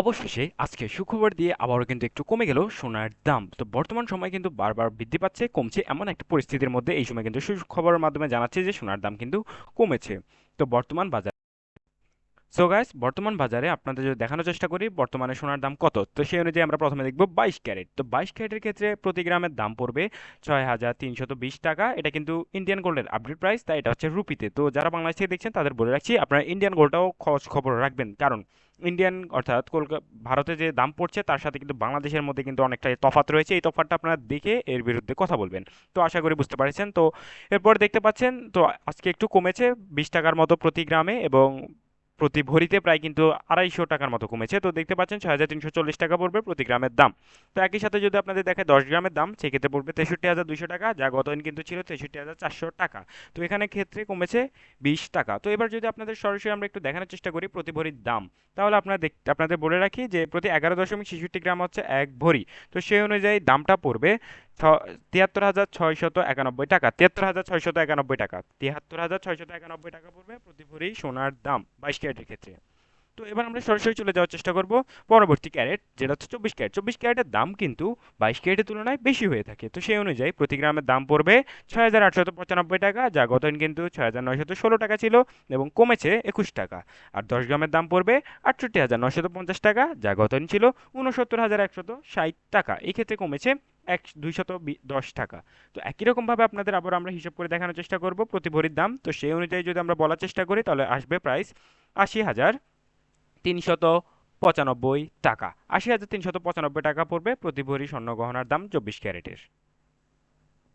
অবশেষে আজকে সুখবর দিয়ে আবারও কিন্তু একটু কমে গেল সোনার দাম। তো বর্তমান সময় কিন্তু বারবার বৃদ্ধি পাচ্ছে, কমছে এমন একটা পরিস্থিতির মধ্যে এই সময় কিন্তু সুখবরের মাধ্যমে জানাচ্ছে যে সোনার দাম কিন্তু কমেছে। তো বর্তমান বাজার সো গাইস বর্তমান বাজারে আপনাদের যদি দেখানোর চেষ্টা করি, বর্তমানে সোনার দাম কত? তো সেই অনুযায়ী আমরা প্রথমে দেখব বাইশ ক্যারেট। তো বাইশ ক্যারেটের ক্ষেত্রে প্রতি গ্রামের দাম পড়বে ছয় হাজার তিনশত বিশ টাকা। এটা কিন্তু ইন্ডিয়ান গোল্ডের আপডেট প্রাইস তাই এটা হচ্ছে রুপিতে। তো যারা বাংলাদেশ থেকে দেখছেন, তাদের বলে রাখছি, আপনারা ইন্ডিয়ান গোল্ডটাও খোঁজ খবর রাখবেন। কারণ ইন্ডিয়ান অর্থাৎ কলকাতা ভারতে যে দাম পড়ছে, তার সাথে কিন্তু বাংলাদেশের মধ্যে কিন্তু অনেকটা তফাৎ রয়েছে। এই তফাৎটা আপনারা দেখে এর বিরুদ্ধে কথা বলবেন। তো আশা করি বুঝতে পারছেন। তো এরপর দেখতে পাচ্ছেন, তো আজকে একটু কমেছে, বিশ টাকার মতো প্রতি গ্রামে এবং প্রতি ভরিতে প্রায় কিন্তু আড়াইশো টাকার মতো কমেছে। তো দেখতে পাচ্ছেন, ছয় হাজার তিনশো চল্লিশ টাকা পড়বে প্রতি গ্রামের দাম। তো একই সাথে যদি আপনাদের দেখে দশ গ্রামের দাম, সেক্ষেত্রে পড়বে তেষট্টি হাজার দুশো টাকা, যা গতদিন কিন্তু ছিল তেষট্টি হাজার চারশো টাকা। তো এখানে ক্ষেত্রে কমেছে বিশ টাকা। তো এবার যদি আপনাদের সরাসরি আমরা একটু দেখানোর চেষ্টা করি প্রতি ভরির দাম, তাহলে আপনারা দেখ, আপনাদের বলে রাখি যে প্রতি এগারো দশমিক ছেষট্টি গ্রাম হচ্ছে এক ভরি। তো সেই অনুযায়ী দামটা পড়বে তিয়াত্তর হাজার ছয়শত একানব্বই টাকা। তিয়াত্তর হাজার ছয়শত একানব্বই টাকা। তিয়াত্তর হাজার ছয়শত একানব্বই টাকা পড়বে প্রতি ভরি সোনার দাম বাইশ ক্যারেটের ক্ষেত্রে। তো এবার আমরা সরাসরি চলে যাওয়ার চেষ্টা করব পরবর্তী ক্যারেট, যেটা হচ্ছে চব্বিশ ক্যারেট। চব্বিশ ক্যারেটের দাম কিন্তু বাইশ ক্যারেটের তুলনায় বেশি হয়ে থাকে। তো সেই অনুযায়ী প্রতি গ্রামের দাম পড়বে ছয় হাজার আটশত পঁচানব্বই টাকা, যা গতদিন কিন্তু ছয় হাজার নয়শত ষোলো টাকা ছিল এবং কমেছে একুশ টাকা। আর দশ গ্রামের দাম পড়বে আটষট্টি হাজার নয়শত পঞ্চাশ টাকা, যা গতদিন ছিল উনসত্তর হাজার একশত ষাট টাকা। এই ক্ষেত্রে কমেছে এক দুইশত দশ টাকা। তো একই রকমভাবে আপনাদের আবার আমরা হিসাব করে দেখানোর চেষ্টা করব প্রতি ভরির দাম। তো সেই অনুযায়ী যদি আমরা বলার চেষ্টা করি তাহলে আসবে প্রাইস আশি হাজার তিনশত পঁচানব্বই টাকা। আশি হাজার তিনশত পঁচানব্বই টাকা পড়বে প্রতি ভরি স্বর্ণ গহনার দাম চব্বিশ ক্যারেটের।